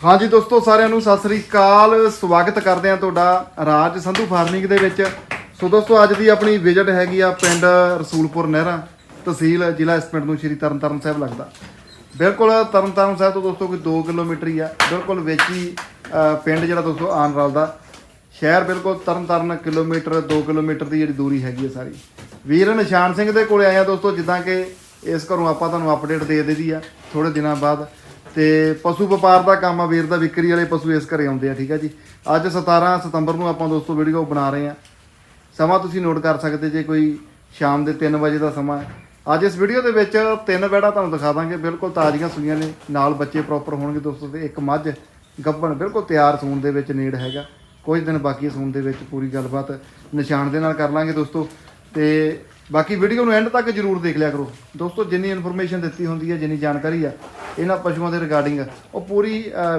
ਹਾਂਜੀ ਦੋਸਤੋ, ਸਾਰਿਆਂ ਨੂੰ ਸਤਿ ਸ੍ਰੀ ਅਕਾਲ। ਸਵਾਗਤ ਕਰਦੇ ਆ ਤੁਹਾਡਾ ਰਾਜ ਸੰਧੂ ਫਾਰਮਿੰਗ ਦੇ ਵਿੱਚ। ਸੋ ਦੋਸਤੋ, ਅੱਜ ਦੀ ਆਪਣੀ ਵਿਜ਼ਿਟ ਹੈਗੀ ਆ ਪਿੰਡ ਰਸੂਲਪੁਰ ਨਹਿਰਾ, ਤਹਿਸੀਲ ਜ਼ਿਲ੍ਹਾ ਇਸ ਪਿੰਡ ਨੂੰ ਸ਼੍ਰੀ ਤਰਨਤਾਰਨ ਸਾਹਿਬ ਲੱਗਦਾ। ਬਿਲਕੁਲ ਤਰਨਤਾਰਨ ਸਾਹਿਬ ਤੋਂ ਦੋਸਤੋ, ਕੋਈ 2 ਕਿਲੋਮੀਟਰ ਹੀ ਆ। ਬਿਲਕੁਲ ਵਿੱਚ ਹੀ ਪਿੰਡ ਜਿਹੜਾ ਦੋਸਤੋ ਆਨ ਰਲਦਾ ਸ਼ਹਿਰ ਬਿਲਕੁਲ ਤਰਨਤਾਰਨ ਕਿਲੋਮੀਟਰ 2 ਕਿਲੋਮੀਟਰ ਦੀ ਜਿਹੜੀ ਦੂਰੀ ਹੈਗੀ ਆ ਸਾਰੀ। ਵੀਰ ਨਿਸ਼ਾਨ ਸਿੰਘ ਦੇ ਕੋਲੇ ਆਇਆ ਦੋਸਤੋ, ਜਿੱਦਾਂ ਕਿ ਇਸ ਘਰੋਂ ਆਪਾਂ ਤੁਹਾਨੂੰ ਅਪਡੇਟ ਦੇ ਦਿੱਤੀ ਆ ਥੋੜੇ ਦਿਨਾਂ ਬਾਅਦ। ਤੇ ਪਸ਼ੂ ਵਪਾਰ ਦਾ ਕੰਮ ਆ, ਵੀਰ ਦਾ ਵਿਕਰੀ ਵਾਲੇ ਪਸ਼ੂ ਇਸ ਘਰੇ ਆਉਂਦੇ ਆ, ਠੀਕ ਆ ਜੀ। ਅੱਜ 17 ਸਤੰਬਰ ਨੂੰ ਆਪਾਂ ਦੋਸਤੋ ਵੀਡੀਓ ਬਣਾ ਰਹੇ ਆ। ਸਮਾਂ ਤੁਸੀਂ ਨੋਟ ਕਰ ਸਕਦੇ ਜੇ ਕੋਈ ਸ਼ਾਮ ਦੇ 3 ਵਜੇ ਦਾ ਸਮਾਂ ਹੈ। ਅੱਜ ਇਸ ਵੀਡੀਓ ਦੇ ਵਿੱਚ ਤਿੰਨ ਬੈੜਾ ਤੁਹਾਨੂੰ ਦਿਖਾ ਦਾਂਗੇ। ਬਿਲਕੁਲ ਤਾਜ਼ੀਆਂ ਸੂਈਆਂ ਨੇ, ਨਾਲ ਬੱਚੇ ਪ੍ਰੋਪਰ ਹੋਣਗੇ ਦੋਸਤੋ ਤੇ ਇੱਕ ਮੱਝ ਗੱਭਣ ਬਿਲਕੁਲ ਤਿਆਰ ਸੂਣ ਦੇ ਵਿੱਚ ਨੇੜ ਹੈਗਾ। ਕੁਝ ਦਿਨ ਬਾਕੀ ਸੂਣ ਦੇ ਵਿੱਚ ਪੂਰੀ ਗੱਲਬਾਤ ਨਿਸ਼ਾਨ ਦੇ ਨਾਲ ਕਰ ਲਾਂਗੇ ਦੋਸਤੋ। ਤੇ ਬਾਕੀ ਵੀਡੀਓ ਨੂੰ ਐਂਡ ਤੱਕ ਜਰੂਰ ਦੇਖ ਲਿਆ ਕਰੋ। ਦੋਸਤੋ, ਜਿੰਨੀ ਇਨਫੋਰਮੇਸ਼ਨ ਦਿੱਤੀ ਹੁੰਦੀ ਹੈ, ਜਿੰਨੀ ਜਾਣਕਾਰੀ ਆ, ਇਹਨਾਂ ਪਸ਼ੂਆਂ ਦੇ ਰਿਗਾਰਡਿੰਗ ਉਹ ਪੂਰੀ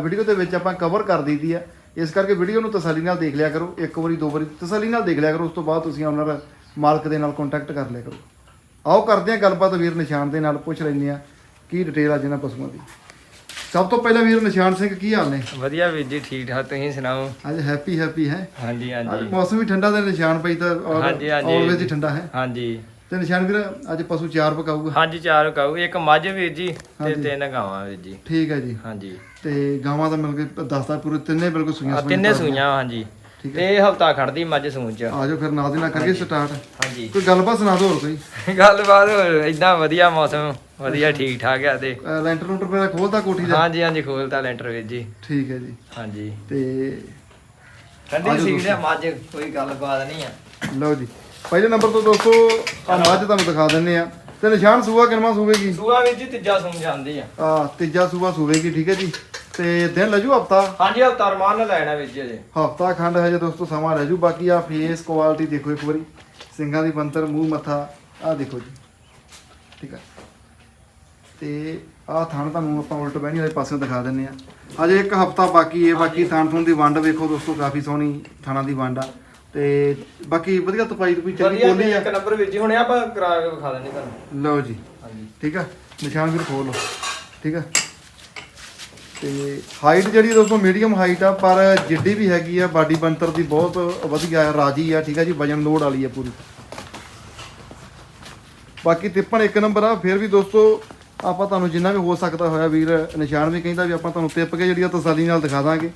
ਵੀਡੀਓ ਦੇ ਵਿੱਚ ਆਪਾਂ ਕਵਰ ਕਰ ਦਿੱਤੀ ਆ। ਇਸ ਕਰਕੇ ਵੀਡੀਓ ਨੂੰ ਤਸੱਲੀ ਨਾਲ ਦੇਖ ਲਿਆ ਕਰੋ, ਇੱਕ ਵਾਰੀ, ਦੋ ਵਾਰੀ ਤਸੱਲੀ ਨਾਲ ਦੇਖ ਲਿਆ ਕਰੋ, ਉਸ ਤੋਂ ਬਾਅਦ ਤੁਸੀਂ ਓਨਰ ਮਾਲਕ ਦੇ ਨਾਲ ਕੰਟੈਕਟ ਕਰ ਲਿਆ ਕਰੋ। ਆਓ ਕਰਦੇ ਹਾਂ ਗੱਲਬਾਤ ਵੀਰ ਨਿਸ਼ਾਨ ਦੇ ਨਾਲ, ਪੁੱਛ ਲੈਂਦੇ ਆ ਕੀ ਡਿਟੇਲ ਆ ਜਿਹਨਾਂ ਪਸ਼ੂਆਂ ਦੀ। ਸਭ ਤੋਂ ਪਹਿਲਾਂ ਵੀਰ ਨਿਸ਼ਾਨ ਸਿੰਘ ਕੀ ਹਾਲ ਨੇ? ਵਧੀਆ ਵੀਰ ਜੀ ਠੀਕ ਠਾਕ ਤੁਸੀਂ ਸੁਣਾਓ? ਅੱਜ ਹੈਪੀ ਹੈਪੀ ਹੈ। ਹਾਂਜੀ ਅੱਜ ਹਾਂਜੀ ਮੌਸਮ ਵੀ ਠੰਡਾ ਤੇ ਨਿਸ਼ਾਨ ਪਈ ਤਾਂ ਹਾਂਜੀ, ਹਾਂਜੀ। ਆਲਵੇਜ਼ ਹੀ ਠੰਡਾ ਹੈ। ਹਾਂਜੀ। ਤੇ ਨਿਸ਼ਾਨ ਵੀਰ ਅੱਜ ਪਸ਼ੂ ਚਾਰ ਪਕਾਊਗਾ। ਹਾਂਜੀ ਚਾਰ ਕਾਉ ਇੱਕ ਮੱਝ ਵੀਰ ਜੀ ਤੇ ਤਿੰਨ ਗਾਵਾਂ ਵੀਰ ਜੀ। ਠੀਕ ਹੈ ਜੀ। ਹਾਂਜੀ। ਤੇ ਗਾਵਾਂ ਦਾ ਮਿਲ ਕੇ ਦੱਸਦਾ ਪੂਰੇ ਤਿੰਨੇ ਬਿਲਕੁਲ ਸੂਈਆਂ ਆ ਤਿੰਨੇ ਸੂਈਆਂ ਹਾਂਜੀ। ਤੇ ਹਫਤਾ ਖੜਦੀ ਮੱਝ ਸੂਣ ਚ। ਆ ਜਾਓ ਫਿਰ ਨਾਲ ਦੀ ਨਾਲ ਕਰੀਏ ਸਟਾਰਟ ਹਾਂਜੀ। ਕੋਈ ਗੱਲਬਾਤ ਸੁਣਾ ਦਿਓ ਹੋਰ ਕੋਈ। ਗੱਲਬਾਤ ਇਦਾਂ ਵਧੀਆ ਮੌਸਮ ਵਧੀਆ ਠੀਕ ਠਾਕ ਆ ਤੇ। ਅਹ ਲੈਂਟਰ ਲੂੰਟਰ ਮੇਰਾ ਖੋਲਦਾ ਕੋਠੀ ਦਾ ਹਾਂਜੀ ਹਾਂਜੀ ਖੋਲਤਾ ਲੈਂਟਰ ਵੀਰ ਜੀ। ਠੀਕ ਹੈ ਜੀ। ਹਾਂਜੀ। ਤੇ ਠੰਡੀ ਸੀਟ ਆ ਮੱਝ ਕੋਈ ਗੱਲਬਾਤ ਨਹੀਂ ਆ। ਲਓ ਜੀ। ਪਹਿਲੇ ਨੰਬਰ ਤੋਂ ਦੋਸਤੋ ਆ ਮੱਝ ਤੁਹਾਨੂੰ ਦਿਖਾ ਦਿੰਨੇ ਆ ਤੇ ਨਿਸ਼ਾਨ ਸੂਆ ਕਿੰਨਾ ਸੂਵੇਗੀ? ਸੂਆ ਵੀਰ ਜੀ ਤੀਜਾ ਸੂਣ ਜਾਂਦੀ ਆ। ਆ ਤੀਜਾ ਸੂਆ ਸੂਵੇਗੀ ਠੀਕ ਹੈ ਜੀ। ਤੇ ਦਿਨ ਲੱਜੂ ਹਫਤਾ? ਹਾਂਜੀ ਹਫਤਾ ਰਮਾਨ ਨਾਲ ਲੈਣਾ ਵੀਰ ਜੀ ਹਫਤਾ ਖੰਡ ਹੈ ਜੇ ਦੋਸਤੋ ਸਮਾਂ ਰਹਿ ਜੂ। ਬਾਕੀ ਆ ਫੇਸ ਕੁਆਲਿਟੀ ਦੇਖੋ ਇੱਕ ਵਾਰੀ। ਸਿੰਘਾਂ ਦੀ ਬੰਤਰ ਮੂੰਹ ਮੱਥਾ ਆ ਦੇਖੋ ਜੀ। ਠੀਕ ਹੈ ਤੇ ਆ ਥਣ ਤੁਹਾਨੂੰ ਆਪਾਂ ਉਲਟ ਬਹਿਣੀ ਵਾਲੇ ਪਾਸੇ ਦਿਖਾ ਦਿੰਨੇ ਆ ਅਜੇ ਇੱਕ ਹਫਤਾ ਬਾਕੀ ਹੈ ਬਾਕੀ ਥਣ ਥਣ ਦੀ ਵੰਡ ਵੇਖੋ ਦੋਸਤੋ ਕਾਫੀ ਸੋਹਣੀ ਥਾਣਾ ਦੀ ਵੰਡ ਆ। ਤੇ ਬਾਕੀ ਵਧੀਆ ਤਪਾਈ ਤਪੀ ਚੰਗੀ ਬੋਲੀ ਆ। ਇੱਕ ਨੰਬਰ ਜੀ ਹੁਣੇ ਆਪਾਂ ਕਰਾ ਕੇ ਵਿਖਾ ਦਿੰਦੇ ਤੁਹਾਨੂੰ। ਲਓ ਜੀ। ਹਾਂਜੀ। ਠੀਕ ਆ। ਨਿਸ਼ਾਨ ਵੀਰ ਖੋਲ ਲਓ। ਠੀਕ ਆ। ਤੇ ਹਾਈਟ ਜਿਹੜੀ ਦੋਸਤੋ ਮੀਡੀਅਮ ਹਾਈਟ ਆ, ਪਰ ਜਿੱਡੀ ਵੀ ਹੈਗੀ ਆ, ਬਾਡੀ ਬੰਤਰ ਦੀ ਬਹੁਤ ਵਧੀਆ ਆ ਰਾਜੀ ਆ, ਠੀਕ ਆ ਜੀ, ਵਜਨ ਲੋਡ ਵਾਲੀ ਆ ਪੂਰੀ। ਬਾਕੀ ਤਿੱਪਣ ਇੱਕ ਨੰਬਰ ਆ, ਫਿਰ ਵੀ ਦੋਸਤੋ ਆਪਾਂ ਤੁਹਾਨੂੰ ਜਿੰਨਾ ਵੀ ਹੋ ਸਕਦਾ ਹੋਇਆ ਵੀਰ, ਨਿਸ਼ਾਨ ਵੀ ਕਹਿੰਦਾ ਵੀ ਆਪਾਂ ਤੁਹਾਨੂੰ ਤਿੱਪ ਕੇ ਜਿਹੜੀ ਆ ਤਸੱਲੀ ਨਾਲ ਦਿਖਾ ਦਾਂਗੇ।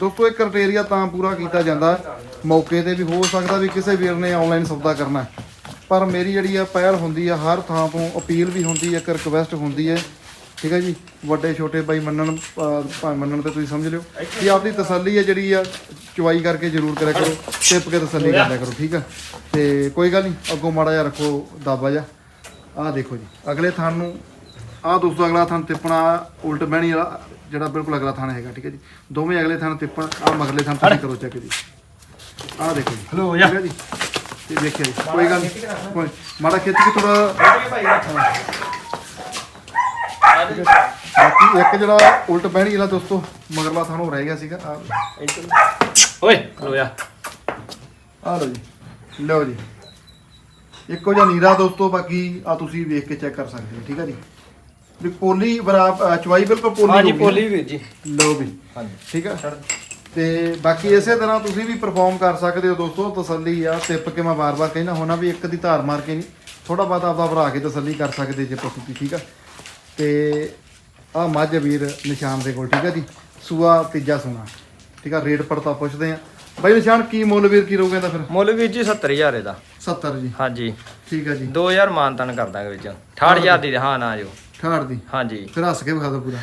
ਦੋਸਤੋ ਇਹ ਕ੍ਰਾਈਟੇਰੀਆ ਤਾਂ ਪੂਰਾ ਕੀਤਾ ਜਾਂਦਾ, ਮੌਕੇ ਤੇ ਵੀ ਹੋ ਸਕਦਾ ਵੀ ਕਿਸੇ ਵੀਰ ਨੇ ਆਨਲਾਈਨ ਸੌਦਾ ਕਰਨਾ। ਪਰ ਮੇਰੀ ਜਿਹੜੀ ਆ ਪਹਿਲ ਹੁੰਦੀ ਆ, ਹਰ ਥਾਂ ਤੋਂ ਅਪੀਲ ਵੀ ਹੁੰਦੀ ਹੈ ਇੱਕ ਰਿਕਵੈਸਟ ਹੁੰਦੀ ਹੈ ਠੀਕ ਹੈ ਜੀ? ਵੱਡੇ ਛੋਟੇ ਬਾਈ ਮੰਨਣ ਭਾਵੇਂ ਮੰਨਣ ਤੇ ਤੁਸੀਂ ਸਮਝ ਲਿਓ। ਕਿ ਆਪਦੀ ਤਸੱਲੀ ਹੈ ਜਿਹੜੀ ਆ ਚੁਆਈ ਕਰਕੇ ਜ਼ਰੂਰ ਕਰਿਆ ਕਰੋ ਟਿਪ ਕੇ ਤਸੱਲੀ ਕਰ ਲਿਆ ਕਰੋ ਠੀਕ ਆ? ਤੇ ਕੋਈ ਗੱਲ ਨਹੀਂ ਅੱਗੋਂ ਮਾੜਾ ਜਿਹਾ ਰੱਖੋ ਦਾਬਾ ਜਿਹਾ। ਆਹ ਦੇਖੋ ਜੀ ਅਗਲੇ ਥਾਂ ਨੂੰ ਆਹ ਦੋਸਤੋ ਅਗਲਾ ਥਾਂ ਤਿੱਪਣਾ ਉਲਟ ਬਹਿਣੀ ਵਾਲਾ ਜਿਹੜਾ ਬਿਲਕੁਲ ਅਗਲਾ ਥਾਂ ਹੈਗਾ ਠੀਕ ਹੈ ਜੀ? ਦੋਵੇਂ ਅਗਲੇ ਥਾਂ ਤਿੱਪਣ ਆਹ ਮਗਰਲੇ ਥਾਂ ਤੁਸੀਂ ਕਰੋ ਚੈੱਕ ਜੀ। ਆਹ ਦੇਖੋ ਜੀ ਹਲੋ ਠੀਕ ਹੈ ਜੀ? ਤੇ ਦੇਖਿਆ ਜੀ ਕੋਈ ਗੱਲ ਨਹੀਂ ਕੋਈ ਮਾੜਾ ਖਿੱਚ ਕੇ ਥੋੜਾ ਬਾਕੀ ਇੱਕ ਜਿਹੜਾ ਉਲਟ ਬਹਿਣੀ ਵਾਲਾ ਦੋਸਤੋ ਮਗਰਲਾ ਥਾਣੋਂ ਰਹਿ ਗਿਆ ਸੀਗਾ ਆਹ ਓਏ ਲੋਇਆ ਆਹ ਲਓ ਜੀ ਲਓ ਜੀ। ਇੱਕੋ ਜਿਹਾ ਨੀਰਾ ਦੋਸਤੋ ਬਾਕੀ ਆ ਤੁਸੀਂ ਵੇਖ ਕੇ ਚੈੱਕ ਕਰ ਸਕਦੇ ਹੋ ਠੀਕ ਹੈ ਜੀ? ਵੀ ਪੋਲੀ ਬਰਾਬ ਚਵਾਈ ਬਿਲਕੁਲ ਪੋਲੀ ਹਾਂਜੀ ਹੋ ਗਈ। ਪੋਲੀ ਵੀਰ ਜੀ। ਲਓ ਵੀ ਹਾਂਜੀ। ਠੀਕ ਆ? ਤੇ ਬਾਕੀ ਇਸੇ ਤਰ੍ਹਾਂ ਤੁਸੀਂ ਵੀ ਪਰਫਾਰਮ ਕਰ ਸਕਦੇ ਹੋ ਦੋਸਤੋ ਤਸੱਲੀ ਆ ਟਿਪ ਕੇ ਮੈਂ ਵਾਰ-ਵਾਰ ਕਹਿੰਦਾ ਹੋਣਾ ਵੀ ਇੱਕ ਦੀ ਧਾਰ ਮਾਰ ਕੇ ਨਹੀਂ ਥੋੜਾ ਬਹੁਤਾ ਆਪਦਾ ਭਰਾ ਕੇ ਤਸੱਲੀ ਕਰ ਸਕਦੇ ਜੇ ਪਸ਼ੂ ਦੀ ਠੀਕ ਆ? ਤੇ ਆ ਮੱਝ ਵੀਰ ਨਿਸ਼ਾਨ ਦੇ ਕੋਲ ਠੀਕ ਆ ਜੀ? ਸੂਆ ਤੀਜਾ ਸੂਣਾ ਠੀਕ ਆ ਰੇਟ ਪੜਤਾ ਪੁੱਛਦੇ ਆ। ਬਾਈ ਨਿਸ਼ਾਨ ਕੀ ਮੁੱਲ ਵੀਰ ਕੀ ਰਹੂਗਾ ਇਹਦਾ ਫਿਰ? ਮੁੱਲ ਵੀਰ ਜੀ 70000 ਇਹਦਾ। 70 ਜੀ। ਹਾਂਜੀ। ਠੀਕ ਆ ਜੀ। 2000 ਮਾਨਤਨ ਕਰ ਦਾਂਗੇ ਵਿੱਚ। 68000 ਦੀ ਹਾਂ ਨਾ ਜੋ ਠਾੜ ਦੀ? ਹਾਂਜੀ। ਫਿਰ ਹੱਸ ਕੇ ਵਿਖਾ ਦੋ ਪੂਰਾ।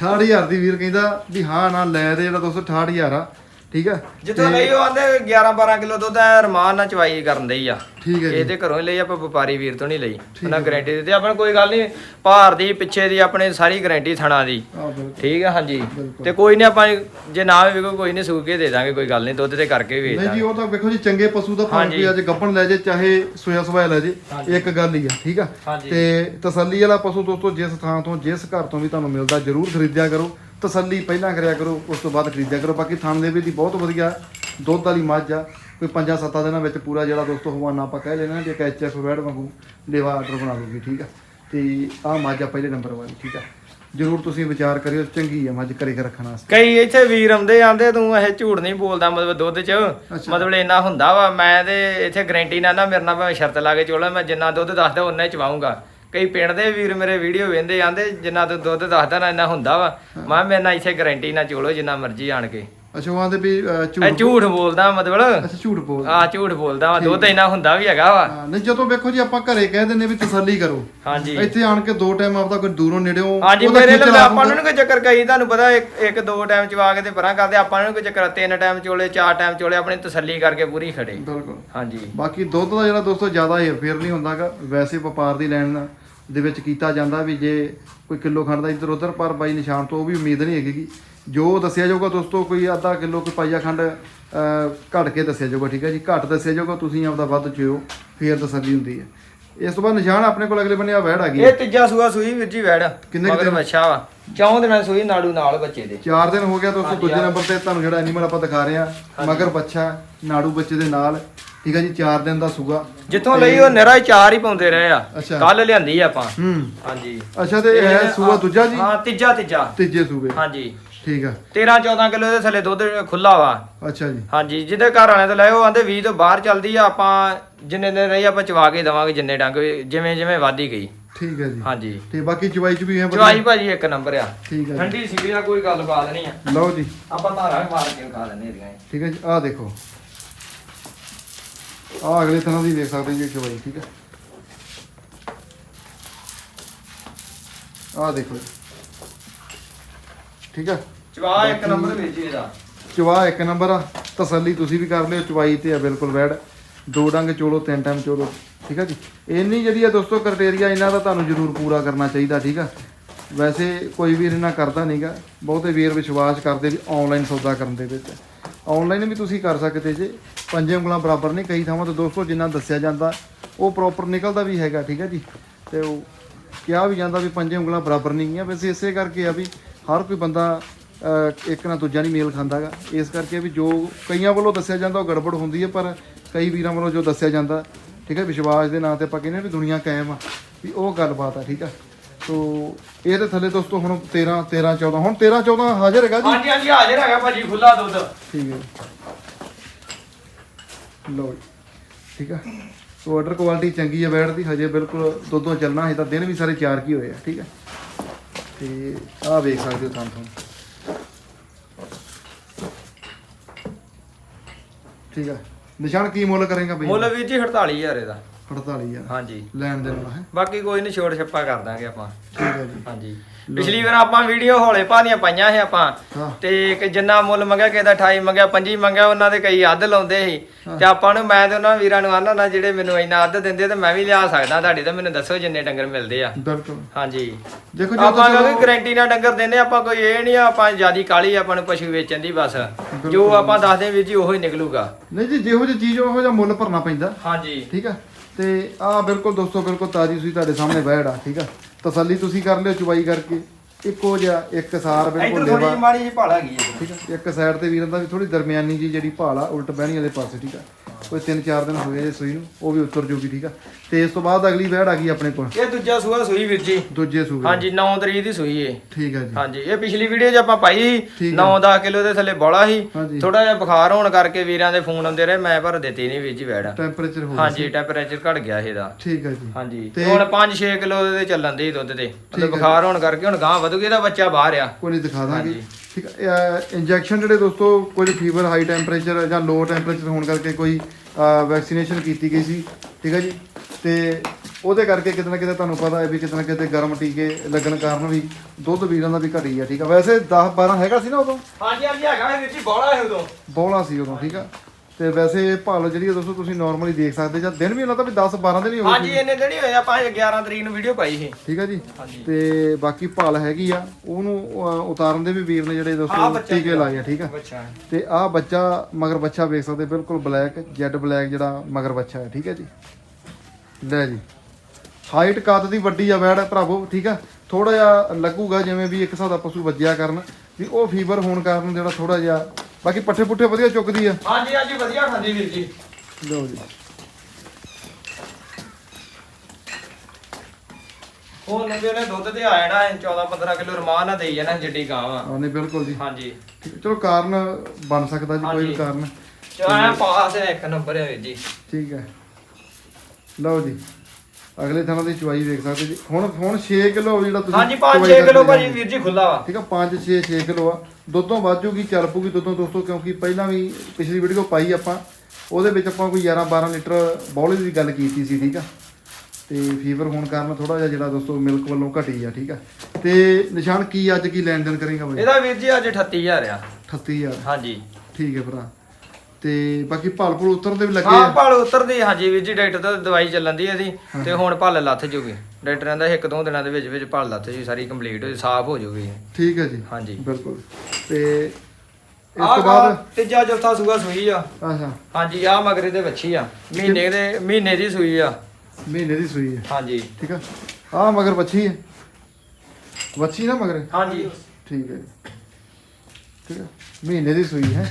68000 ਦੀ ਵੀਰ ਕਹਿੰਦਾ ਵੀ ਹਾਂ ਨਾ ਲੈ ਦੇ ਜਿਹੜਾ ਦੋਸਤੋ 68000 ਆ। ਠੀਕ ਆ ਜਿੱਥੋਂ ਲਈ ਉਹ ਆਂਦੇ 11 12 ਕਿਲੋ ਦੁੱਧ ਐ ਰਮਾਨ ਨਾਲ ਚਵਾਈ ਕਰਨ ਦੇਈ ਆ। ਠੀਕ ਹੈ ਜੀ। ਇਹ ਤੇ ਘਰੋਂ ਹੀ ਲਈ ਆਪਾਂ ਵਪਾਰੀ ਵੀਰ ਤੋਂ ਨਹੀਂ ਲਈ। ਉਹਨਾਂ ਗਾਰੰਟੀ ਦਿੱਤੀ। ਆਪਾਂ ਨੂੰ ਕੋਈ ਗੱਲ ਨਹੀਂ ਭਾਰ ਦੀ ਪਿੱਛੇ ਦੀ ਆਪਣੇ ਸਾਰੀ ਗਾਰੰਟੀ ਥਣਾ ਦੀ। ਆ ਬਿਲਕੁਲ। ਠੀਕ ਆ ਹਾਂਜੀ। ਬਿਲਕੁਲ। ਤੇ ਕੋਈ ਨਹੀਂ ਆਪਾਂ ਜੇ ਨਾ ਵੀ ਵਿਕੋ ਕੋਈ ਨਹੀਂ ਸੂਕ ਕੇ ਦੇ ਦਾਂਗੇ ਕੋਈ ਗੱਲ ਨਹੀਂ ਦੁੱਧ ਤੇ ਕਰਕੇ ਵੀ ਵੇਚ ਨਹੀਂ ਜੀ ਦਾਂਗੇ। ਉਹ ਤਾਂ ਵੇਖੋ ਜੀ ਚੰਗੇ ਪਸ਼ੂ ਦਾ ਭਾਵੇਂ ਹਾਂਜੀ। ਕੋਈ ਅੱਜ ਗੱਪਣ ਲੈ ਜੇ ਚਾਹੇ ਸੋਇਆ ਸਵਾਇਆ ਲੈ ਜੇ ਇੱਕ ਗੱਲ ਹੀ ਆ ਠੀਕ ਆ? ਹਾਂਜੀ। ਤੇ ਤਸੱਲੀ ਵਾਲਾ ਪਸ਼ੂ ਦੋਸਤੋ ਜਿਸ ਥਾਂ ਤੋਂ ਜਿਸ ਘਰ ਤੋਂ ਵੀ ਤੁਹਾਨੂੰ ਮਿਲਦਾ ਜਰੂਰ ਖਰੀਦਿਆ ਕਰੋ। ਤਸੱਲੀ ਪਹਿਲਾਂ ਕਰਿਆ ਕਰੋ ਉਸ ਤੋਂ ਬਾਅਦ ਖਰੀਦਿਆ ਕਰੋ। ਬਾਕੀ ਥਣ ਦੇ ਵੀ ਦੀ ਬਹੁਤ ਵਧੀਆ ਦੁੱਧ ਵਾਲੀ ਮੱਝ ਆ। ਕੋਈ 5-7 ਦਿਨਾਂ ਵਿੱਚ ਪੂਰਾ ਜਿਹੜਾ ਦੋਸਤੋ ਹਵਾਨਾ ਆਪਾਂ ਕਹਿ ਲੈਣਾ ਜੇ ਐਚਐਫ ਵੈਡ ਵਾਂਗੂ ਲੇਵਾ ਆਰਡਰ ਬਣਾ ਲੂਗੀ ਠੀਕ ਆ। ਤੇ ਆਹ ਮੱਝ ਆ ਪਹਿਲੇ ਨੰਬਰ ਵਾਲੀ ਠੀਕ ਆ। ਜਰੂਰ ਤੁਸੀਂ ਵਿਚਾਰ ਕਰਿਓ ਚੰਗੀ ਆ ਮੱਝ ਘਰੇ ਰੱਖਣ ਵਾਸਤੇ। ਕਈ ਇੱਥੇ ਵੀਰ ਆਉਂਦੇ ਆਂਦੇ ਤੂੰ ਇਹ ਝੂਠ ਨਹੀਂ ਬੋਲਦਾ ਮਤਲਬ ਦੁੱਧ 'ਚ। ਮਤਲਬ ਇੰਨਾ ਹੁੰਦਾ ਵਾ ਮੈਂ ਤੇ ਇੱਥੇ ਗਰੰਟੀ ਨਾਲ ਨਾ ਮੇਰੇ ਨਾਲ ਭਾਵੇਂ ਸ਼ਰਤ ਲਾ ਕੇ ਚੋਲਾ ਮੈਂ ਜਿੰਨਾ ਦੁੱਧ ਦੱਸਦਾ ਉਨਾ ਹੀ ਚਵਾਉਂਗਾ। ਕਈ ਪਿੰਡ ਦੇ ਵੀਰ ਮੇਰੇ ਵੀਡੀਓ ਵੇਂਦੇ ਆਂਦੇ, ਜਿੰਨਾ ਤੂੰ ਦੁੱਧ ਦੱਸਦਾ ਨਾ ਇੰਨਾ ਹੁੰਦਾ ਵਾ। ਮੈਂ ਕਿਹਾ ਮੇਰੇ ਨਾਲ ਇੱਥੇ ਗਰੰਟੀ ਨਾਲ ਚੋਲੋ, ਜਿੰਨਾ ਮਰਜ਼ੀ ਆਣ ਕੇ। ਅੱਛਾ ਉਹ ਆਂਦੇ ਵੀ ਅਹ, ਇਹ ਝੂਠ ਝੂਠ ਬੋਲਦਾ ਮਤਲਬ। ਅੱਛਾ ਝੂਠ ਬੋਲ ਆ ਝੂਠ ਬੋਲਦਾ ਵਾ ਦੁੱਧ ਇੰਨਾ ਹੁੰਦਾ ਵੀ ਹੈਗਾ ਵਾ। ਹਾਂ, ਨਹੀਂ ਜਦੋਂ ਵੇਖੋ ਜੀ ਆਪਾਂ ਘਰੇ ਕਹਿ ਦਿੰਨੇ ਵੀ ਤਸੱਲੀ ਕਰੋ। ਹਾਂਜੀ। ਇੱਥੇ ਆਣ ਕੇ ਦੋ ਟਾਈਮ ਆਪਦਾ ਕੋਈ ਦੂਰੋਂ ਨੇੜਿਓਂ ਹਾਂਜੀ ਉਹਦਾ ਮੇਰੇ ਲਈ ਆਪਾਂ ਨੂੰ। ਨੀ ਕੋਈ ਚੱਕਰ ਕਈ ਤੁਹਾਨੂੰ ਪਤਾ ਇੱਕ ਇੱਕ ਦੋ ਟਾਈਮ ਚਵਾ ਕੇ ਤੇ ਪਰਾਂ ਕਰਦੇ ਆਪਾਂ ਨੂੰ ਕੋਈ ਚੱਕਰ ਤਿੰਨ ਟਾਈਮ ਚੋਲੇ ਚਾਰ ਟਾਈਮ ਚੋਲੇ ਆਪਣੀ ਤਸੱਲੀ ਕਰਕੇ ਪੂਰੀ ਖੜੇ। ਬਿਲਕੁਲ। ਹਾਂਜੀ। ਬਾਕੀ ਦੁੱਧ ਦਾ ਜਿਹੜਾ ਦੋਸਤੋ ਜ਼ਿਆਦਾ ਹੇਰਫੇਰ ਨਹੀਂ ਹੁੰਦਾਗਾ ਵੈਸੇ ਵਪਾਰ ਦੀ ਲੈਣ ਦੇ ਵਿੱਚ ਕੀਤਾ ਜਾਂਦਾ ਵੀ ਜੇ ਕੋਈ ਕਿਲੋ ਖੰਡ ਦਾ ਇੱਧਰ ਉੱਧਰ ਪਰ ਬਾਈ ਨਿਸ਼ਾਨ ਤੋਂ ਉਹ ਵੀ ਉਮੀਦ ਨਹੀਂ ਹੈਗੀ ਗੀ। ਜੋ ਦੱਸਿਆ ਜਾਊਗਾ ਦੋਸਤੋ ਕੋਈ ਅੱਧਾ ਕਿਲੋ ਕੋਈ ਪਾਈਆ ਖੰਡ ਘੱਟ ਕੇ ਦੱਸਿਆ ਜਾਊਗਾ ਠੀਕ ਹੈ ਜੀ? ਘੱਟ ਦੱਸਿਆ ਜਾਊਗਾ ਤੁਸੀਂ ਆਪਦਾ ਵੱਧ ਚਿਓ ਫੇਰ ਤਸੱਲੀ ਹੁੰਦੀ ਹੈ। ਇਸ ਤੋਂ ਬਾਅਦ ਨਿਸ਼ਾਨ ਆਪਣੇ ਕੋਲ ਅਗਲੇ ਬੰਨੇ ਆ ਵੈੜ ਆ ਗਈ ਇਹ ਤੀਜਾ ਸੂਆ ਸੂਈ ਵੀਰ ਜੀ ਵੈੜ। ਕਿੰਨੇ ਦਿਨ? ਬੱਚਾ ਵਾ। ਚੌਂ ਦਿਨਾਂ ਸੂਈ ਨਾੜੂ ਨਾਲ ਬੱਚੇ ਦੇ। 4 ਦਿਨ ਹੋ ਗਿਆ ਦੋਸਤੋ ਦੂਜੇ। ਨੰਬਰ ਤੇ ਤੁਹਾਨੂੰ ਜਿਹੜਾ ਐਨੀਮਲ ਆਪਾਂ ਦਿਖਾ ਰਹੇ ਆ ਮਗਰ ਬੱਚਾ ਨਾੜੂ ਬੱਚੇ ਦੇ ਨਾਲ ਠੀਕ ਹੈ ਜੀ? 4 ਦਿਨ ਦਾ ਸੂਗਾ ਜਿੱਥੋਂ ਲਈ ਉਹ ਨਿਰਾ ਹੀ ਚਾਰ ਹੀ ਪਾਉਂਦੇ ਰਹੇ ਆ। ਕੱਲ ਲਿਆਂਦੀ ਆ ਆਪਾਂ। ਹੂੰ। ਹਾਂਜੀ। ਅੱਛਾ ਤੇ ਇਹ ਸੂਆ ਦੂਜਾ ਜੀ? ਹਾਂ ਤੀਜਾ ਤੀਜਾ। ਤੀਜੇ ਸੂਬੇ ਹਾਂਜੀ। ਠੀਕ ਆ। 13 14 ਕਿਲੋ ਦੇ ਥੱਲੇ ਦੁੱਧ ਖੁੱਲਾ ਵਾ। ਅੱਛਾ ਜੀ। ਹਾਂਜੀ ਜਿਹਦੇ ਘਰ ਵਾਲਿਆਂ ਤੋਂ ਲਏ ਉਹ ਆਂਦੇ 20 ਤੋਂ ਬਾਹਰ ਚੱਲਦੀ ਆ ਆਪਾਂ ਜਿੰਨੇ ਦਿਨ ਰਹੀ ਆਪਾਂ ਚਵਾ ਕੇ ਦਵਾਂਗੇ ਜਿੰਨੇ ਡੰਗ ਜਿਵੇਂ ਜਿਵੇਂ ਵਾਧੀ ਗਈ। ਠੀਕ ਹੈ ਜੀ। ਹਾਂਜੀ। ਤੇ ਬਾਕੀ ਚਵਾਈ ਚ ਵੀ ਹੈ ਚਵਾਈ ਭਾਜੀ ਇੱਕ ਨੰਬਰ ਆ। ਠੀਕ ਹੈ ਠੰਡੀ ਸੀਗੀ ਆ ਕੋਈ ਗੱਲ ਬਾਤ ਨਹੀਂ ਆ। ਲਓ ਜੀ। ਆਪਾਂ ਧਾਰਾ ਮਾਰ ਕੇ ਖਾ ਲੈਣੇ ਇਹਦੀਆਂ। ਠੀਕ ਹੈ ਜੀ ਆਹ ਦੇਖੋ। ਆਹ ਅਗਲੇ ਤਰ੍ਹਾਂ ਦੀ ਦੇਖ ਸਕਦੇ ਜੀ ਚਵਾਈ ਠੀਕ ਹੈ ਆਹ ਦੇਖੋ ਜੀ। ਠੀਕ ਹੈ? ਚਵਾ ਇੱਕ ਨੰਬਰ ਵਿੱਚ ਇਹਦਾ। ਚਵਾ ਇੱਕ ਨੰਬਰ ਆ। ਤਸੱਲੀ ਤੁਸੀਂ ਵੀ ਕਰ ਲਿਓ ਚਵਾਈ ਤੇ ਆ ਬਿਲਕੁਲ ਵੈੜ। ਦੋ ਡੰਗ ਚੋਲੋ ਤਿੰਨ ਟਾਈਮ ਚੋਲੋ ਠੀਕ ਆ ਜੀ? ਇੰਨੀ ਜਿਹੜੀ ਆ ਦੋਸਤੋ ਕ੍ਰਾਈਟੇਰੀਆ ਇਹਨਾਂ ਦਾ ਤੁਹਾਨੂੰ ਜ਼ਰੂਰ ਪੂਰਾ ਕਰਨਾ ਚਾਹੀਦਾ ਠੀਕ ਆ ਵੈਸੇ ਕੋਈ ਵੀਰ ਇਹਨਾਂ ਕਰਦਾ ਨਹੀਂਗਾ ਬਹੁਤੇ ਵੀਰ ਵਿਸ਼ਵਾਸ ਕਰਦੇ ਵੀ ਆਨਲਾਈਨ ਸੌਦਾ ਕਰਨ ਦੇ ਵਿੱਚ। ਆਨਲਾਈਨ ਵੀ ਤੁਸੀਂ ਕਰ ਸਕਦੇ ਜੇ। ਪੰਜੇ ਉਂਗਲਾਂ ਬਰਾਬਰ ਨਹੀਂ ਕਈ ਥਾਵਾਂ ਤੇ ਦੋਸਤੋ ਜਿੰਨਾ ਦੱਸਿਆ ਜਾਂਦਾ ਉਹ ਪ੍ਰੋਪਰ ਨਿਕਲਦਾ ਵੀ ਹੈਗਾ ਠੀਕ ਆ ਜੀ? ਤੇ ਉਹ ਕਿਹਾ ਵੀ ਜਾਂਦਾ ਵੀ ਪੰਜੇ ਉਂਗਲਾਂ ਬਰਾਬਰ ਨਹੀਂ ਗੀਆਂ ਵੈਸੇ ਇਸੇ ਕਰਕੇ ਆ ਵੀ ਹਰ ਕੋਈ ਬੰਦਾ ਇੱਕ ਨਾਲ ਦੂਜਾ ਨਹੀਂ ਮੇਲ ਖਾਂਦਾਗਾ ਇਸ ਕਰਕੇ ਵੀ ਜੋ ਕਈਆਂ ਵੱਲੋਂ ਦੱਸਿਆ ਜਾਂਦਾ ਉਹ ਗੜਬੜ ਹੁੰਦੀ ਹੈ ਪਰ ਕਈ ਵੀਰਾਂ ਵੱਲੋਂ ਜੋ ਦੱਸਿਆ ਜਾਂਦਾ ਠੀਕ ਹੈ ਵਿਸ਼ਵਾਸ ਦੇ ਨਾਂ ਤੇ ਆਪਾਂ ਕਹਿੰਦੇ ਵੀ ਦੁਨੀਆ ਕਾਇਮ ਆ ਵੀ ਉਹ ਗੱਲਬਾਤ ਆ ਠੀਕ ਆ। ਸੋ ਇਹਦੇ ਥੱਲੇ ਦੋਸਤੋ ਹੁਣ 13 13 14 ਹੁਣ 13 14 ਹਾਜ਼ਰ ਹੈਗਾ ਜੀ? ਹਾਂਜੀ ਹਾਂਜੀ ਹਾਜ਼ਰ ਹੈਗਾ ਭਾਜੀ ਖੁੱਲਾ ਦੁੱਧ। ਠੀਕ ਹੈ। ਜੀ ਠੀਕ ਆ। ਸੋ ਆਰਡਰ ਕੁਆਲਿਟੀ ਚੰਗੀ ਹੈ ਬੈਡ ਦੀ ਹਜੇ ਬਿਲਕੁਲ ਦੁੱਧੋਂ ਚੱਲਣਾ ਹੈ ਤਾਂ ਦਿਨ ਵੀ ਸਾਰੇ ਚਾਰ ਕੀ ਹੋਏ ਆ ਠੀਕ ਆ। ਤੇ ਆਹ ਵੇਖ ਸਕਦੇ ਹੋ ਤੁਹਾਨੂੰ ਠੀਕ ਆ। ਨਿਸ਼ਾਨ ਕੀ ਮੁੱਲ ਕਰੇਗਾ ਬਈ? ਮੁੱਲ ਵੀਰ ਜੀ 48000 ਇਹਦਾ। 48000 ਹਾਂਜੀ। ਲੈਣ ਦੇ ਨਾਲ ਹੈ। ਬਾਕੀ ਕੋਈ ਨਹੀਂ ਛੋੜ ਛੱਪਾ ਕਰ ਦਾਂਗੇ ਆਪਾਂ। ਠੀਕ ਹੈ ਜੀ। ਹਾਂਜੀ। ਪਿਛਲੀ ਵਾਰ ਆਪਾਂ ਵੀਡੀਓ ਹੌਲੇ ਭਾਦੀਆਂ ਪਾਈਆਂ ਸੀ ਆਪਾਂ। ਤੇ ਕਿ ਜਿੰਨਾ ਮੁੱਲ ਮੰਗਿਆ ਕਿਸੇ ਦਾ 28 ਮੰਗਿਆ 25 ਮੰਗਿਆ ਉਹਨਾਂ ਦੇ ਕਈ ਅੱਧ ਲਾਉਂਦੇ ਸੀ। ਤੇ ਆਪਾਂ ਨੂੰ ਮੈਂ ਤੇ ਉਹਨਾਂ ਵੀਰਾਂ ਨੂੰ ਆਨਾ ਨਾ ਜਿਹੜੇ ਮੈਨੂੰ ਇੰਨਾ ਅੱਧ ਦਿੰਦੇ ਤੇ ਮੈਂ ਵੀ ਲਿਆ ਸਕਦਾ ਤੁਹਾਡੇ ਤੋਂ। ਮੈਨੂੰ ਦੱਸੋ ਜਿੰਨੇ ਡੰਗਰ ਮਿਲਦੇ ਆ। ਬਿਲਕੁਲ। ਹਾਂਜੀ। ਦੇਖੋ ਜੀ ਆਪਾਂ ਕਿਉਂਕਿ ਗਰੰਟੀ ਨਾਲ ਡੰਗਰ ਦਿੰਦੇ ਆਪਾਂ ਕੋਈ ਇਹ ਨਹੀਂ ਆਪਾਂ ਜਿਆਦੀ ਕਾਲੀ ਆਪਾਂ ਨੂੰ ਪਸ਼ੂ ਵੇਚਣ ਦੀ ਬਸ। ਜੋ ਆਪਾਂ ਦੱਸਦੇ ਵੀਰ ਜੀ ਉਹੀ ਨਿਕਲੂਗਾ। ਨਹੀਂ ਜੀ ਜਿਹੋ ਜਿਹੀ ਚੀਜ਼ ਉਹੋ ਜਿਹਾ ਮੁੱਲ ਭਰਨਾ ਪੈਂਦਾ। ਹਾਂਜੀ। ਠੀਕ ਆ? ਤੇ ਆ ਬਿਲਕੁਲ ਦੋਸਤੋ ਬਿਲਕੁਲ ਤਾਜੀ ਸੂਈ ਤੁਹਾਡੇ ਸਾਹਮਣੇ ਬੈੜ ਆ ਠੀਕ ਆ? ਤਸੱਲੀ ਤੁਸੀਂ ਕਰ ਲਿਓ ਚੁਬਾਈ ਕਰਕੇ। ਇੱਕੋ ਜਿਹਾ ਇੱਕ ਸਾਰ ਬਿਲਕੁਲ ਇੱਧਰ ਥੋੜੀ ਲੇਵਾ ਮਾੜੀ ਜਿਹੀ ਭਾਲ ਹੈਗੀ ਹੈ ਠੀਕ ਆ? ਇੱਕ ਸਾਈਡ ਤੇ ਵੀਰਾਂ ਦਾ ਵੀ ਥੋੜੀ ਦਰਮਿਆਨੀ ਜੀ ਜਿਹੜੀ ਭਾਲ ਆ ਉਲਟ ਬਹਿਣੀ ਵਾਲੇ ਪਾਸੇ ਠੀਕ ਆ? ਕੋਈ 3-4 ਦਿਨ ਹੋਏ ਜੇ ਸੂਈ ਨੂੰ ਉਹ ਵੀ ਉਤਰ ਜੂਗੀ ਠੀਕ ਆ। ਤੇ ਇਸ ਤੋਂ ਬਾਅਦ ਅਗਲੀ ਬੈੜ ਆ ਗਈ ਆਪਣੇ ਕੋਲ। ਇਹ ਦੂਜਾ ਸੂਆ ਸੂਈ ਵੀਰ ਜੀ। ਦੂਜੇ ਸੂਏ ਹਾਂਜੀ 9 ਤਰੀਕ ਦੀ ਸੂਈ ਏ। ਠੀਕ ਆ ਜੀ। ਹਾਂਜੀ ਇਹ ਪਿਛਲੀ ਵੀਡੀਓ 'ਚ ਆਪਾਂ ਪਾਈ ਠੀਕ 9-10 ਕਿਲੋ ਦੇ ਥੱਲੇ ਬੋਲਾ ਸੀ। ਹਾਂਜੀ। ਥੋੜਾ ਜਿਹਾ ਬੁਖਾਰ ਹੋਣ ਕਰਕੇ ਵੀਰਾਂ ਦੇ ਫੋਨ ਆਉਂਦੇ ਰਹੇ ਮੈਂ ਪਰ ਦਿੱਤੀ ਨਹੀਂ ਵੀਰ ਜੀ ਵੈੜ। ਟੈਂਪਰੇਚਰ ਹੋ ਗਿਆ ਹਾਂਜੀ ਟੈਂਪਰੇਚਰ ਘਟ ਗਿਆ ਇਹਦਾ। ਠੀਕ ਆ ਜੀ। ਹਾਂਜੀ ਤੇ- ਹੁਣ 5-6 ਕਿਲੋ ਦੇ ਚੱਲਣ ਦੀ ਦੁੱਧ ਤੇ। ਮਤਲਬ। ਬੁਖਾਰ ਹੋਣ ਕਰਕੇ ਹੁਣ ਗਾਂ ਵਧੂਗੀ ਇਹਦਾ ਬੱਚਾ ਬਾਹਰ ਆ। ਕੋਈ ਨਹੀਂ ਦਿਖਾ ਦਾਂਗੇ। ਹਾਂਜੀ। ਠੀਕ ਆ ਇੰਜੈਕਸ਼ਨ ਜਿਹੜੇ ਦੋਸਤੋ ਕੁਝ ਫੀਵਰ ਹਾਈ ਟੈਂਪਰੇਚਰ ਜਾਂ ਲੋ ਟੈਂਪਰੇਚਰ ਹੋਣ ਕਰਕੇ ਕੋਈ ਵੈਕਸੀਨੇਸ਼ਨ ਕੀਤੀ ਗਈ ਸੀ ਠੀਕ ਹੈ ਜੀ? ਤੇ ਉਹਦੇ ਕਰਕੇ ਕਿਤੇ ਨਾ ਕਿਤੇ ਤੁਹਾਨੂੰ ਪਤਾ ਹੈ ਵੀ ਕਿਤੇ ਨਾ ਕਿਤੇ ਗਰਮ ਟੀਕੇ ਲੱਗਣ ਕਾਰਨ ਵੀ ਦੁੱਧ ਵੀਰਾਂ ਦਾ ਵੀ ਘਟੀ ਆ ਠੀਕ ਆ ਵੈਸੇ 10 12 ਹੈਗਾ ਸੀ ਨਾ ਉਦੋਂ? ਹਾਂਜੀ ਹਾਂਜੀ ਹੈਗਾ ਵੀਰ ਜੀ ਬੋਲਾ ਹੈ ਉਦੋਂ। ਬੋਲਾ ਸੀ ਉਦੋਂ ਠੀਕ ਆ ਤੇ ਵੈਸੇ ਭਾਲ ਜਿਹੜੀ ਆ ਦੋਸਤੋ ਤੁਸੀਂ ਨਾਰਮਲੀ ਦੇਖ ਸਕਦੇ ਜਾਂ ਦਿਨ ਵੀ ਉਹਨਾਂ ਦਾ ਵੀ 10 12 ਦਿਨ ਹੀ ਹੋਏ ਹਾਂਜੀ ਇੰਨੇ ਦਿਨ ਹੀ ਹੋਏ ਆਪਾਂ 11 ਤਰੀਕ ਨੂੰ ਵੀਡੀਓ ਪਾਈ ਸੀ। ਠੀਕ ਆ ਜੀ? ਤੇ ਬਾਕੀ ਭਾਲ ਹੈਗੀ ਆ ਉਹਨੂੰ ਉਤਾਰਨ ਦੇ ਵੀ ਵੀਰ ਨੇ ਜਿਹੜੇ ਆਹ ਦੋਸਤੋ ਬੱਚਾ ਟੀਕੇ ਲਾਏ ਆ ਠੀਕ ਆ? ਬੱਚਾ ਤੇ ਆਹ ਬੱਚਾ ਮਗਰ ਬੱਚਾ ਵੇਖ ਸਕਦੇ ਬਿਲਕੁਲ ਬਲੈਕ ਜੈਡ ਬਲੈਕ ਜਿਹੜਾ ਮਗਰ ਬੱਚਾ ਹੈ ਠੀਕ ਹੈ ਜੀ? ਲੈ ਜੀ। ਹਾਈਟ ਕੱਦ ਦੀ ਵੱਡੀ ਆ ਵੈੜ ਭਰਾਵੋ ਠੀਕ ਆ? ਥੋੜਾ ਜਿਹਾ ਲੱਗੂਗਾ ਜਿਵੇਂ ਵੀ ਇੱਕ ਹਿਸਾਬ ਦਾ ਪਸ਼ੂ ਵੱਜਿਆ ਕਰਨ ਵੀ ਉਹ ਫੀਵਰ ਹੋਣ ਕਾਰਨ ਜਿਹੜਾ ਥੋੜਾ ਜਿਹਾ ਬਾਕੀ ਪੱਠੇ ਪੁੱਠੇ ਵਧੀਆ ਚੁੱਕਦੀ ਆ। ਹਾਂਜੀ ਹਾਂਜੀ ਵਧੀਆ ਖਾਂਦੀ ਵੀਰ ਜੀ। ਲਓ ਜੀ। ਹੁਣ ਵੀ ਉਹਨੇ ਦੁੱਧ ਤੇ ਆ ਜਾਣਾ 14 15 ਕਿਲੋ ਰਮਾਨ ਨਾਲ ਦੇਈ ਜਾਣਾ ਜਿੱਡੀ ਗਾਂ ਵਾ। ਹਾਂ ਨਹੀਂ ਬਿਲਕੁਲ ਜੀ। ਹਾਂਜੀ। ਚਲੋ ਕਾਰਨ ਬਣ ਸਕਦਾ ਜੀ ਕੋਈ ਵੀ ਹਾਂਜੀ। ਕਾਰਨ। ਚਾਹ ਪਾਸ ਹੈ ਇੱਕ ਨੰਬਰ ਹੈ ਵੀਰ ਜੀ। ਠੀਕ ਹੈ। ਲਓ ਜੀ। ਅਗਲੇ ਥਾਂ ਦੀ ਚੁਆਈ ਵੇਖ ਸਕਦੇ ਜੀ। ਹੁਣ ਹੁਣ 6 ਕਿਲੋ ਜਿਹੜਾ ਤੁਸੀਂ ਹਾਂਜੀ 5 ਚੁਆਈ 6 ਕਿਲੋ ਭਾਜੀ। ਵੀਰ ਜੀ ਖੁੱਲਾ ਵਾ। ਠੀਕ ਆ 5 6 6 ਕਿਲੋ ਆ। ਦੁੱਧੋਂ ਵਾਜੂਗੀ ਚੱਲ ਪੂਗੀ ਦੁੱਧੋਂ ਦੋਸਤੋ ਕਿਉਂਕਿ ਪਹਿਲਾਂ ਵੀ ਪਿਛਲੀ ਵੀਡੀਓ ਪਾਈ ਆਪਾਂ। ਉਹਦੇ ਵਿੱਚ ਆਪਾਂ ਕੋਈ 11 12 ਲੀਟਰ ਬੌਲੇ ਦੀ ਗੱਲ ਕੀਤੀ ਸੀ ਠੀਕ ਆ। ਤੇ ਫੀਵਰ ਹੋਣ ਕਾਰਨ ਥੋੜਾ ਜਿਹਾ ਜਿਹੜਾ ਦੋਸਤੋ ਮਿਲਕ ਵੱਲੋਂ ਘਟੀ ਆ ਠੀਕ ਆ। ਤੇ ਨਿਸ਼ਾਨ ਕੀ ਅੱਜ ਕੀ ਲੈਣ ਦੇਣ ਕਰੇਗਾ ਬਾਈ? ਇਹਦਾ ਵੀਰ ਜੀ ਅੱਜ 38000 ਆ। 38000 ਹਾਂਜੀ। ਠੀਕ ਹੈ ਭਰਾ। ਤੇ ਬਾਕੀ ਭਾਲ ਭੂਲ ਉਤਰਦੇ ਵੀ ਲੱਗੇ ਹਾਂ ਆ। ਭਲ ਉਤਰਦੀ ਹਾਂਜੀ ਵੀਰ ਜੀ ਡਾਕਟਰ ਤੋਂ ਦਵਾਈ ਚੱਲਣ ਦੀ ਇਹਦੀ ਤੇ ਹੁਣ ਭਲ ਲੱਥ ਜੂਗੀ। ਡਾਕਟਰ ਕਹਿੰਦਾ ਇੱਕ ਦੋ ਦਿਨਾਂ ਦੇ ਵਿੱਚ ਵਿੱਚ ਭਲ ਲੱਥ ਜੀ ਸਾਰੀ ਕੰਪਲੀਟ ਹੋ ਸਾਫ਼ ਹੋ ਜੂਗੀ। ਠੀਕ ਹੈ ਜੀ। ਹਾਂਜੀ। ਬਿਲਕੁਲ। ਤੇ ਇਸ ਤੋਂ ਬਾਅਦ ਤੀਜਾ ਚੌਥਾ ਸੂਆ ਸੂਈ ਆ। ਅੱਛਾ। ਹਾਂਜੀ ਆ ਮਗਰੇ ਦੇ ਵੱਛੀ ਆ। ਮਹੀਨੇ ਦੇ ਮਹੀਨੇ ਦੀ ਸੂਈ ਆ। ਮਹੀਨੇ ਦੀ ਸੂਈ ਹੈ ਹਾਂਜੀ। ਠੀਕ ਆ। ਆ ਮਗਰ ਵੱਛੀ ਹੈ ਵੱਛੀ ਨਾ ਮਗਰ? ਹਾਂਜੀ। ਠੀਕ ਹੈ ਜੀ। ਠੀਕ ਆ। ਮਹੀਨੇ ਦੀ ਸੂਈ ਹੈ।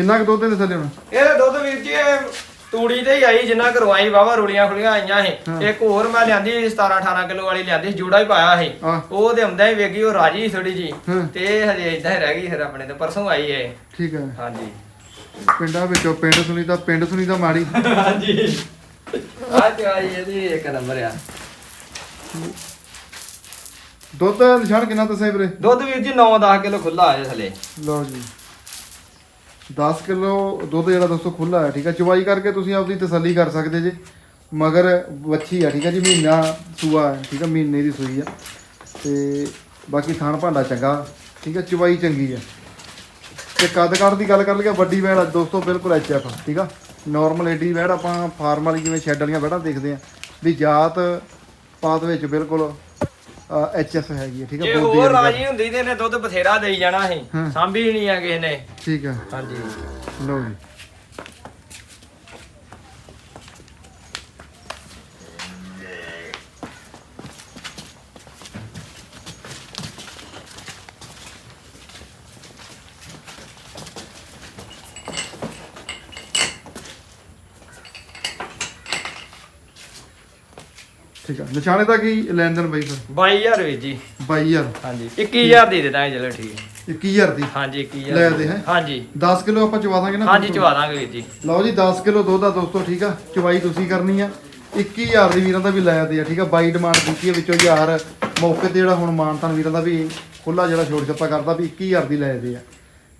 ਕਿੰਨਾ ਕੁ ਦੁੱਧ ਦੇ ਥੱਲੇ ਹੁਣ? ਇਹ ਦੁੱਧ ਵੀਰ ਜੀ ਇਹ ਤੂੜੀ ਤੇ ਹੀ ਆਈ ਜਿੰਨਾ ਕਰਵਾਈ ਵਾਵਾ ਰੁਲੀਆਂ ਖੁਲੀਆਂ ਆਈਆਂ ਹਾਂ। ਸੀ ਇੱਕ ਹੋਰ ਮੈਂ ਲਿਆਂਦੀ 17 18 ਕਿਲੋ ਵਾਲੀ ਲਿਆਂਦੀ ਸੀ, ਜੂੜਾ ਹੀ ਪਾਇਆ ਸੀ। ਉਹ ਤੇ ਆਉਂਦਾ ਹੀ ਵੇਗੀ ਉਹ ਰਾਜੀ ਥੋੜੀ ਜੀ ਹਾਂ। ਤੇ ਇਹ ਹਜੇ ਇਦਾਂ ਹੀ ਰਹਿ ਗਈ ਫਿਰ ਆਪਣੇ ਤੇ ਪਰਸੋਂ ਆਈ ਹੈ ਠੀਕ ਹੈ। ਹਾਂਜੀ। ਪਿੰਡਾਂ ਵਿੱਚੋਂ ਪਿੰਡ ਸੁਣੀ ਦਾ ਪਿੰਡ ਸੁਣੀ ਦਾ ਮਾੜੀ। ਹਾਂਜੀ। ਆ ਚਵਾਈ ਇਹਦੀ ਇੱਕ ਨੰਬਰ ਆ। ਦੁੱਧ ਨਿਸ਼ਾਨ ਕਿੰਨਾ ਦੱਸਿਆ ਵੀਰੇ? ਦੁੱਧ ਵੀਰ ਜੀ 9-10 ਕਿਲੋ ਖੁੱਲਾ ਆਇਆ ਥਲੇ ਲਓ ਜੀ। 10 ਕਿਲੋ ਦੁੱਧ ਜਿਹੜਾ ਦੋਸਤੋ ਖੁੱਲਾ ਹੈ, ਠੀਕ ਹੈ? ਚਵਾਈ ਕਰਕੇ ਤੁਸੀਂ ਆਪਦੀ ਤਸੱਲੀ ਕਰ ਸਕਦੇ ਜੇ। ਮਗਰ ਵੱਛੀ ਆ, ਠੀਕ ਹੈ ਜੀ? ਮਹੀਨਾ ਸੂਆ ਹੈ, ਠੀਕ ਹੈ? ਮਹੀਨੇ ਦੀ ਸੂਈ ਆ। ਤੇ ਬਾਕੀ ਥਾਣ ਭਾਂਡਾ ਚੰਗਾ, ਠੀਕ ਹੈ? ਚਵਾਈ ਚੰਗੀ ਹੈ। ਤੇ ਕੱਦ ਕਾਠ ਦੀ ਗੱਲ ਕਰ ਲਈਏ, ਵੱਡੀ ਵੈੜ ਦੋਸਤੋ, ਬਿਲਕੁਲ ਐਚਐਫ ਠੀਕ ਆ? ਨਾਰਮਲ ਏਡੀ ਵੈੜ ਆਪਾਂ ਫਾਰਮ ਵਾਲੀ ਜਿਵੇਂ ਸ਼ੈੱਡ ਵਾਲੀਆਂ ਵੈੜਾਂ ਦੇਖਦੇ ਆ ਵੀ ਜਾਤ ਪਾਤ ਵਿੱਚ ਬਿਲਕੁਲ ਐਚਐਫ ਹੈਗੀ ਹੈ ਠੀਕ ਜੇ ਹੈ ਬਹੁਤ ਹੋਰ ਰਾਜੀ ਹੁੰਦੀ ਤੇ ਇਹਨੇ ਦੁੱਧ ਬਥੇਰਾ ਦੇਈ ਜਾਣਾ ਸੀ। ਸਾਂਭੀ ਨਹੀਂ ਆ ਕਿਸੇ ਨੇ ਠੀਕ ਹੈ ਹਾਂਜੀ। ਲਓ ਜੀ। ਠੀਕ ਹੈ ਨਿਸ਼ਾਨੇ ਦਾ ਕੀ ਲੈਣ ਦੇਣ ਬਾਈ ਫਿਰ? 22000 ਵੀਰ ਜੀ। 22000 ਹਾਂਜੀ। 21000 ਦੇ ਦੇ ਦਾਂਗੇ ਚਲੋ ਠੀਕ ਹੈ 21000 ਦੀ? ਹਾਂਜੀ 21000 ਲੈ ਦੇ ਹੈਂ? ਹਾਂਜੀ। 10 ਕਿਲੋ ਆਪਾਂ ਚਵਾ ਦਾਂਗੇ ਨਾ ਹਾਂਜੀ? ਚਵਾ ਦਾਂਗੇ ਵੀਰ ਜੀ। ਲਓ ਜੀ 10 ਕਿਲੋ ਦੁੱਧ ਆ ਦੋਸਤੋ ਠੀਕ ਆ। ਚਵਾਈ ਤੁਸੀਂ ਕਰਨੀ ਆ। 21000 ਦੀ ਵੀਰਾਂ ਦਾ ਵੀ ਲਾਇਆ ਤੇ ਆ ਠੀਕ ਆ। ਬਾਈ ਡਿਮਾਂਡ ਕੀਤੀ ਹੈ ਵਿੱਚੋਂ ਯਾਰ ਮੌਕੇ ਤੇ ਜਿਹੜਾ ਹੁਣ ਮਾਨਤਾਨ ਵੀਰਾਂ ਦਾ ਵੀ ਖੁੱਲਾ ਜਿਹੜਾ ਛੋੜ ਛੱਪਾ ਕਰਦਾ ਵੀ 21000 ਦੀ ਲਾਇਆ ਦੇ ਆ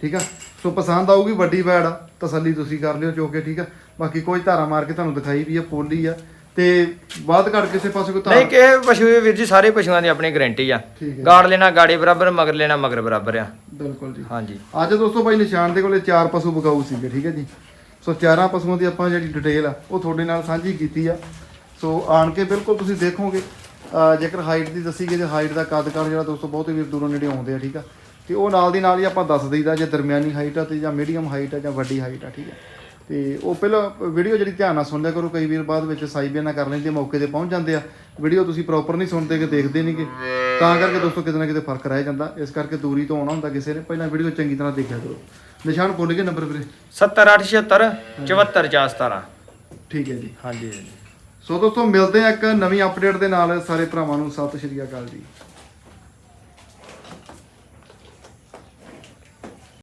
ਠੀਕ ਆ। ਸੋ ਪਸੰਦ ਆਊਗੀ ਵੱਡੀ ਬੈੜ ਆ ਤਸੱਲੀ ਤੁਸੀਂ ਕਰ ਲਿਓ ਚੋਕੇ ਠੀਕ ਆ। ਬਾਕੀ ਕੋਈ ਧਾਰਾ ਮਾਰ ਕੇ ਤੁਹਾਨੂੰ ਦਿਖਾਈ ਵੀ ਆ ਪੋਲੀ ਆ। ਤੇ ਬਾਅਦ ਘੜ ਕਿਸੇ ਪਾਸੇ ਕੋਈ ਨਹੀਂ ਧਾਰ? ਕਿ ਪਸ਼ੂ ਵੀਰ ਜੀ ਸਾਰੇ ਪਸ਼ੂਆਂ ਦੀ ਆਪਣੀ ਗਾਰੰਟੀ ਆ। ਠੀਕ ਹੈ। ਗਾੜ ਲੈਣਾ ਗਾੜੀ ਬਰਾਬਰ ਮਗਰ ਲੈਣਾ ਮਗਰ ਬਰਾਬਰ ਆ। ਬਿਲਕੁਲ ਜੀ। ਹਾਂਜੀ। ਅੱਜ ਦੋਸਤੋ ਬਾਈ ਨਿਸ਼ਾਨ ਦੇ ਕੋਲੇ ਚਾਰ ਪਸ਼ੂ ਬਕਾਊ ਸੀਗੇ ਠੀਕ ਹੈ ਜੀ। ਸੋ ਚਾਰਾਂ ਪਸ਼ੂਆਂ ਦੀ ਆਪਾਂ ਜਿਹੜੀ ਡਿਟੇਲ ਆ ਉਹ ਤੁਹਾਡੇ ਨਾਲ ਸਾਂਝੀ ਕੀਤੀ ਆ। ਸੋ ਆਣ ਕੇ ਬਿਲਕੁਲ ਤੁਸੀਂ ਦੇਖੋਗੇ ਅਹ ਜੇਕਰ ਹਾਈਟ ਦੀ ਦੱਸੀ ਗਈ ਤੇ ਹਾਈਟ ਦਾ ਕੱਦ ਕਾਰ ਜਿਹੜਾ ਦੋਸਤੋ ਬਹੁਤ ਹੀ ਵੀਰ ਦੂਰੋਂ ਨੇੜੇ ਆਉਂਦੇ ਆ ਠੀਕ ਆ। ਤੇ ਉਹ ਨਾਲ ਦੀ ਨਾਲ ਹੀ ਆਪਾਂ ਦੱਸ ਦਈਦਾ ਜੇ ਦਰਮਿਆਨੀ ਹਾਈਟ ਆ ਤੇ ਜਾਂ ਮੀਡੀਅਮ ਹਾਈਟ ਆ ਜਾਂ ਵੱਡੀ ਹਾਈਟ ਆ ਠੀਕ ਆ। ਤੇ ਉਹ ਪਹਿਲਾਂ ਵੀਡੀਓ ਜਿਹੜੀ ਧਿਆਨ ਨਾਲ ਸੁਣ ਲਿਆ ਕਰੋ ਕਈ ਵੀਰ ਬਾਅਦ ਵਿੱਚ ਸਾਈ ਬਿਆਨਾ ਕਰ ਲੈਂਦੇ ਮੌਕੇ ਤੇ ਪਹੁੰਚ ਜਾਂਦੇ ਆ। ਵੀਡੀਓ ਤੁਸੀਂ ਪ੍ਰੋਪਰ ਨਹੀਂ ਸੁਣਦੇ ਕਿ ਦੇਖਦੇ ਨਹੀਂਗੇ ਤਾਂ ਕਰਕੇ ਦੋਸਤੋ ਕਿਤੇ ਨਾ ਕਿਤੇ ਫ਼ਰਕ ਰਹਿ ਜਾਂਦਾ। ਇਸ ਕਰਕੇ ਦੂਰੀ ਤੋਂ ਆਉਣਾ ਹੁੰਦਾ ਕਿਸੇ ਨੇ। ਪਹਿਲਾਂ ਵੀਡੀਓ ਚੰਗੀ ਤਰ੍ਹਾਂ ਦੇਖਿਆ ਕਰੋ। ਨਿਸ਼ਾਨ ਭੁੱਲ ਗਏ ਨੰਬਰ ਵੀਰੇ। 70876 74417 ਠੀਕ ਹੈ ਜੀ। ਹਾਂਜੀ ਸੋ ਦੋਸਤੋ ਮਿਲਦੇ ਆ ਇੱਕ ਨਵੀਂ ਅਪਡੇਟ ਦੇ ਨਾਲ। ਸਾਰੇ ਭਰਾਵਾਂ ਨੂੰ ਸਤਿ ਸ਼੍ਰੀ ਅਕਾਲ ਜੀ।